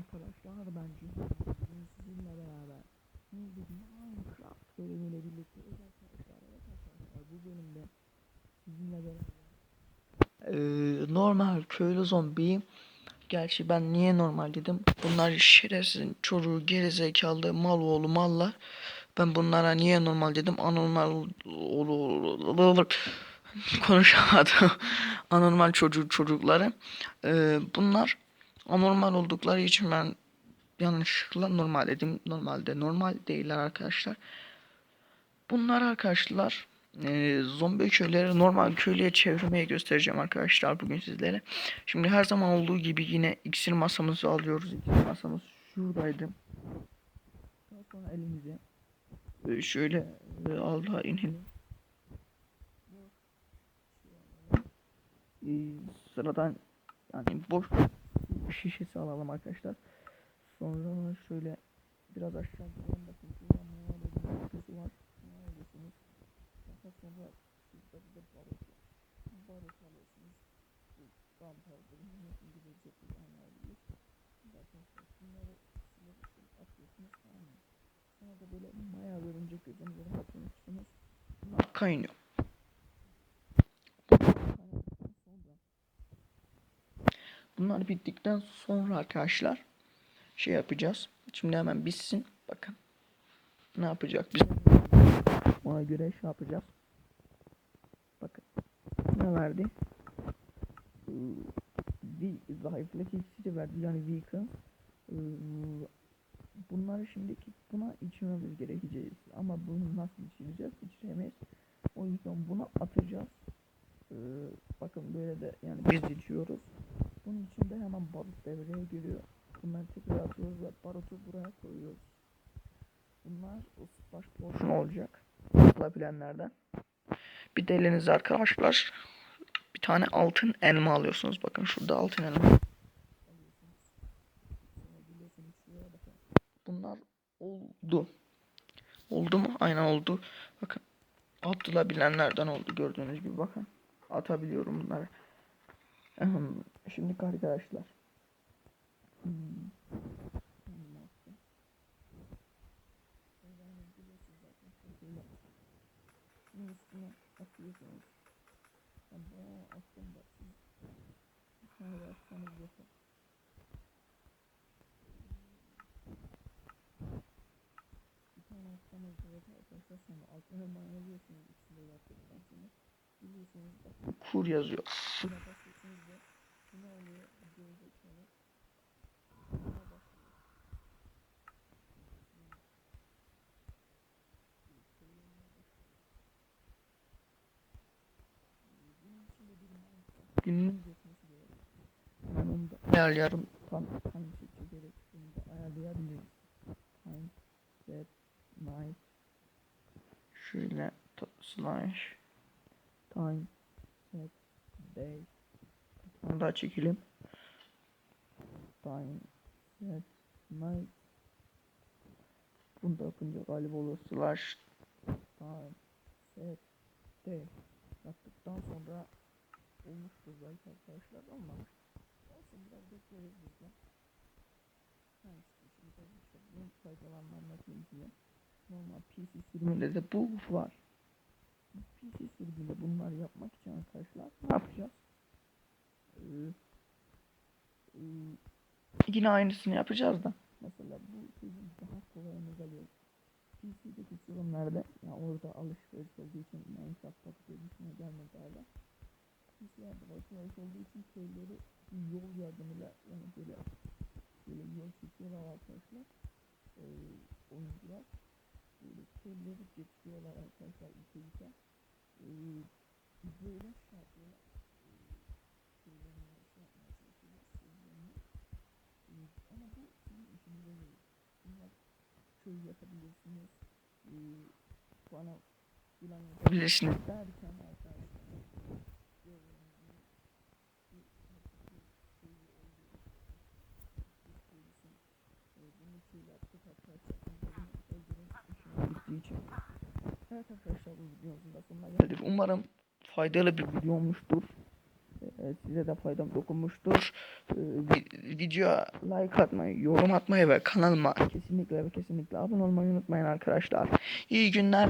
arkadaşlar ben Cihan bugün sizinle beraber. Bir Minecraft bölümüyle birlikte evet arkadaşlar evet arkadaşlar bu bölümde sizinle beraber. Ee, normal köylü zombi. Gerçi ben niye normal dedim? Bunlar şerefsizin çocuğu gerizekalı mal oğlu mallar. Ben bunlara niye normal dedim? Anormal olur konuşamadım. Anormal çocuk çocukları. Ee, bunlar anormal oldukları için ben yanlışlıkla normal dedim. Normalde normal değiller arkadaşlar. Bunlar arkadaşlar e, zombi köyleri normal köylüye çevirmeye göstereceğim arkadaşlar bugün sizlere. Şimdi her zaman olduğu gibi yine iksir masamızı alıyoruz. İksir masamız şuradaydı. Sonra elimize e, şöyle e, Allah'a inelim. E, sıradan yani boş şişesi alalım arkadaşlar. Sonra şöyle biraz aşağı gidelim bakın şurada meyve bir şişesi var. Ne alıyorsunuz? Daha sonra şurada bir de barut var. Barut alıyorsunuz. Bu gunpowder nasıl gidecek bir anlayabilir. Zaten şunları silerek atıyorsunuz mı? Sonra da böyle maya gözünüze atıyorsunuz. Bunlar kaynıyor. Bunlar bittikten sonra arkadaşlar şey yapacağız. Şimdi hemen bitsin. Bakın. Ne yapacak biz? Ona göre şey yapacağız. Bakın. Ne verdi? Bir zayıflık iksiri verdi. Yani weaken. Ee, Bunları şimdiki buna içmemiz gerekeceğiz. Ama bunu nasıl içireceğiz? İçiremeyiz. O yüzden bunu atacağız. Ee, bakın böyle de yani biz içiyoruz. Bunun için de hemen barut devreye giriyor. Bunları tekrar atıyoruz ve barutu buraya koyuyoruz. Bunlar splash portion olacak. Yapılabilenlerden. Bir de elinizde arkadaşlar bir tane altın elma alıyorsunuz. Bakın şurada altın elma. Bunlar oldu. Oldu mu? Aynen oldu. Bakın. Atılabilenlerden oldu gördüğünüz gibi bakın. Atabiliyorum bunları. Şimdi arkadaşlar. Kur yazıyor. Buna basıyorsunuz ve ne oluyor? Gerizekalı. Buna basıyor. Bunun içinde bir Gününün geçmesi gerek. Ben onu da ayarlayarım. Tam hangi şekilde gerektiğini de ayarlayabiliriz. Time, set, night. Şöyle slash time, set, day. Tane daha çekelim. Time, set, night. Bunu da yapınca galiba olur. Slash time, set, day. Yaptıktan sonra olmuştur belki arkadaşlar ama olsun biraz bekleriz biz de. İşte şimdi işte bunun faydalarını anlatayım size. Normal PC sürümünde de bu var. PC sürümünde bunları yapmak için arkadaşlar ne yapacağız? Ee, e, yine aynısını yapacağız da. Mesela bu bizim daha kolayını geliyor. PC'deki sürümlerde ya orada alışveriş olduğu için Minecraft paketine gelmedi hala. PC'lerde alışveriş olduğu için köyleri yol yardımıyla yani böyle böyle yol çekiyorlar arkadaşlar. Ee, oyuncular böyle köyleri geçiyorlar arkadaşlar ülke ülke. Ee, böyle şey yapıyorlar. Ee, şey. Ee, ama bu sizin işinize değil. Bunlar köy yapabilirsiniz. Ee, bana filan yapabilirsiniz derken arkadaşlar. gördüğünüz gibi bir hakiki köyü olduğu için, bir köylüsün. Ee, bunu köylü yaptık arkadaşlar. Bunların öldürün işine gittiği için. Evet arkadaşlar bu videomuzun da sonuna geldik. Umarım faydalı bir video olmuştur. Ee, size de faydam dokunmuştur. Ee, vi- videoya like atmayı, yorum atmayı ve kanalıma kesinlikle ve kesinlikle abone olmayı unutmayın arkadaşlar. İyi günler.